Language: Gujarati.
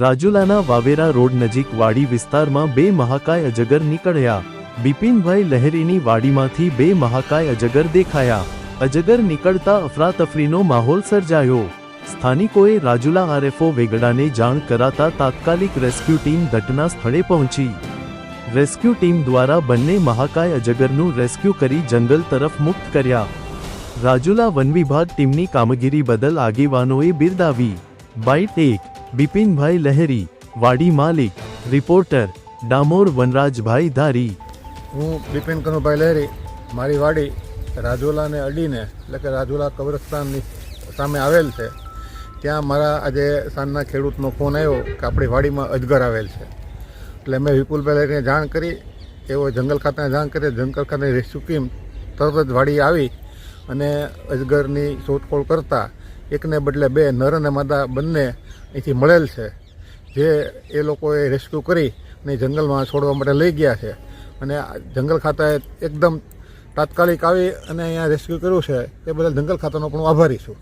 રાજુલાના વાવેરા રોડ નજીક વાડી વિસ્તારમાં બે મહાકાય અજગર નીકળ્યા. બિપિનભાઈ લહેરીની વાડીમાંથી બે મહાકાય અજગર દેખાયા. અજગર નીકળતા અફરાતફરીનો માહોલ સર્જાયો. સ્થાનિકોએ રાજુલા આરએફઓ વેગડાને જાણ કરાતા તાત્કાલિક રેસ્ક્યુ ટીમ ઘટના સ્થળે પહોંચી. રેસ્ક્યુ ટીમ દ્વારા બંને મહાકાય અજગરનું રેસ્ક્યુ કરી જંગલ તરફ મુક્ત કર્યા. રાજુલા વન વિભાગ ટીમની કામગીરી બદલ આગેવાનોએ બિરદાવી. બાઇટ એક બિપિનભાઈ લહેરી, વાડી માલિક, રિપોર્ટર, ડામોર વનરાજભાઈ ધારી. હું બિપિન કનુભાઈ લહેરી, મારી વાડી રાજુલાને અડીને, એટલે કે રાજુલા કબ્રસ્તાનની સામે આવેલ છે. ત્યાં મારા આજે સાંજના ખેડૂતનો ફોન આવ્યો કે આપણી વાડીમાં અજગર આવેલ છે. એટલે મેં વિપુલભાઈ લહેરીને જાણ કરી, એવો જંગલ ખાતાને જાણ કરી, જંગલ ખાતાની રેસ્ક્યુ ટીમ તરત જ વાડી આવી અને અજગરની શોધખોળ કરતા એકને બદલે બે નર અને માદા બંને અહીંથી મળેલ છે, જે એ લોકોએ રેસ્ક્યુ કરી અને જંગલમાં છોડવા માટે લઈ ગયા છે. અને જંગલ ખાતાએ એકદમ તાત્કાલિક આવી અને અહીંયા રેસ્ક્યુ કર્યું છે. એ બદલ જંગલ ખાતાનો પણ આભારી છું.